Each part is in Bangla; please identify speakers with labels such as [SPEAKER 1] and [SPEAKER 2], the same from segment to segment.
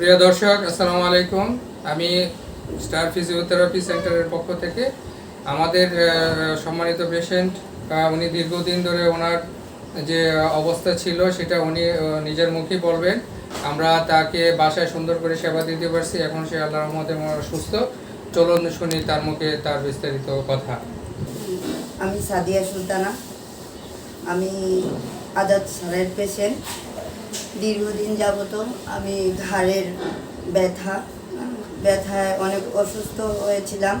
[SPEAKER 1] সুপ্রিয় দর্শক, আসসালামু আলাইকুম। আমি স্টার ফিজিওথেরাপি সেন্টারের পক্ষ থেকে আমাদের সম্মানিত পেশেন্ট উনি দীর্ঘদিন ধরে ওনার যে অবস্থা ছিল, সেটা উনি নিজের মুখেই বলবেন। আমরা তাকে বাসায় সুন্দর করে সেবা দিতে পারছি। এখন সে আল্লাহ রহমতে সুস্থ। চলুন শুনি তার মুখে তার বিস্তারিত কথা।
[SPEAKER 2] আমি সাদিয়া সুলতানা। আমি আজাদ স্যারের পেশেন্ট দীর্ঘদিন যাবত আমি ঘাড়ের ব্যথা, ব্যথায় অনেক অসুস্থ হয়েছিলাম।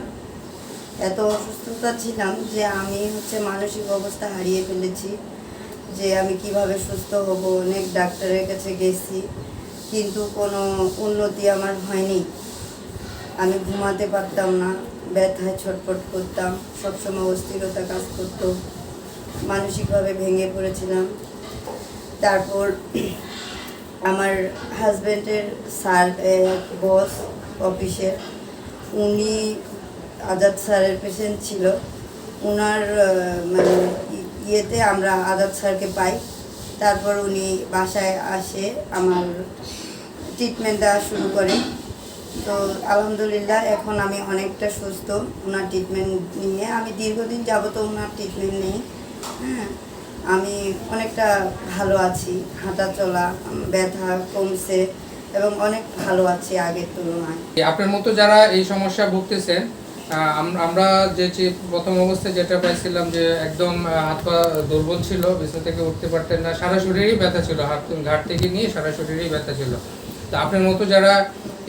[SPEAKER 2] এত অসুস্থতা ছিলাম যে আমি হচ্ছে মানসিক অবস্থা হারিয়ে ফেলেছি, যে আমি কীভাবে সুস্থ হব, অনেক ডাক্তারের কাছে গেছি, কিন্তু কোনো উন্নতি আমার হয়নি। আমি ঘুমাতে পারতাম না, ব্যথায় ছটফট করতাম, সবসময় অস্থিরতা কাজ করতো, মানসিকভাবে ভেঙে পড়েছিলাম। তারপর আমার হাজব্যান্ডের স্যার বস অফিসের উনি আজাদ স্যারের পেশেন্ট ছিল। ওনার মানে ইয়েতে আমরা আজাদ স্যারকে পাই। তারপর উনি বাসায় আসে, আমার ট্রিটমেন্ট দেওয়া শুরু করে। তো আলহামদুলিল্লাহ, এখন আমি অনেকটা সুস্থ। ওনার ট্রিটমেন্ট নিয়ে আমি দীর্ঘদিন যাবত ওনার ট্রিটমেন্ট নিই। হ্যাঁ। আমি অনেকটা ভালো আছি, হাঁটা চলা, ব্যথা কমছে এবং অনেক ভালো আছি আগের তুলনায়।
[SPEAKER 1] আপনার মতো যারা এই সমস্যা ভুগতেছেন আমরা যে প্রথম অবস্থায় যেটা পাইছিলাম যে একদম হাত পা দুর্বল ছিল, বিছানা থেকে উঠতে পারতেন না, সারা শরীরেই ব্যথা ছিল হাত ঘাট থেকে নিয়ে সারা শরীরেই ব্যথা ছিল। তো আপনার মতো যারা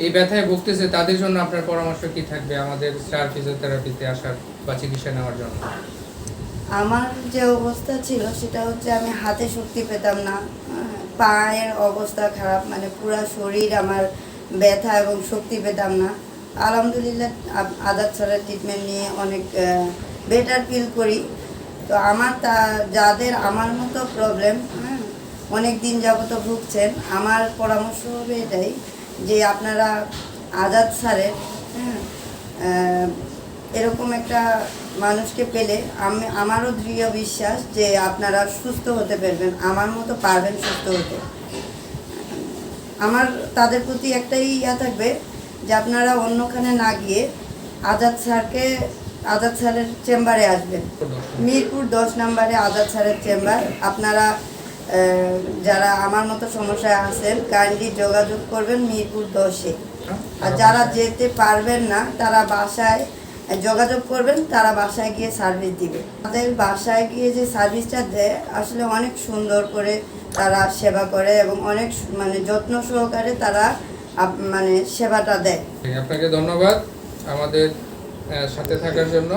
[SPEAKER 1] এই ব্যথায় ভুগতেছে, তাদের জন্য আপনার পরামর্শ কি থাকবে আমাদের স্টার ফিজিওথেরাপিতে আসার বা চিকিৎসা নেওয়ার জন্য?
[SPEAKER 2] আমার যে অবস্থা ছিল সেটা হচ্ছে আমি হাতে শক্তি পেতাম না। পায়ের অবস্থা খারাপ মানে পুরো শরীর আমার ব্যথা এবং শক্তি পেতাম না। আলহামদুলিল্লাহ আ- আজাদ স্যারের ট্রিটমেন্ট নিয়ে অনেক বেটার ফিল করি। তো আমার তা, যাদের আমার মতো প্রবলেম হ্যাঁ অনেক দিন যাবত ভুগছেন, আমার পরামর্শ হবে এটাই যে আপনারা আজাদ স্যারের হ্যাঁ এরকম একটা মানুষকে পেলে আমি, আমারও দৃঢ় বিশ্বাস যে আপনারা সুস্থ হতে পারবেন, আমার মতো পারবেন সুস্থ হতে। আমার, তাদের প্রতি একটাই ইয়া থাকবে যে আপনারা অন্যখানে না গিয়ে আজাদ স্যারকে, আজাদ স্যারের চেম্বারে আসবেন। মিরপুর দশ নম্বরে আজাদ স্যারের চেম্বার। আপনারা যারা আমার মতো সমস্যায় আছেন, কাইন্ডলি যোগাযোগ করবেন মিরপুর দশে। আর যারা যেতে পারবেন না, তারা বাসায় যোগাযোগ করবেন, তারা বাসায় গিয়ে সার্ভিস দিবে। আমাদের বাসায় গিয়ে যে সার্ভিসটা দেয়, আসলে অনেক সুন্দর করে তারা সেবা করে এবং অনেক মানে যত্ন সহকারে তারা মানে সেবাটা দেয়।
[SPEAKER 1] আপনাকে ধন্যবাদ আমাদের সাথে থাকার জন্য।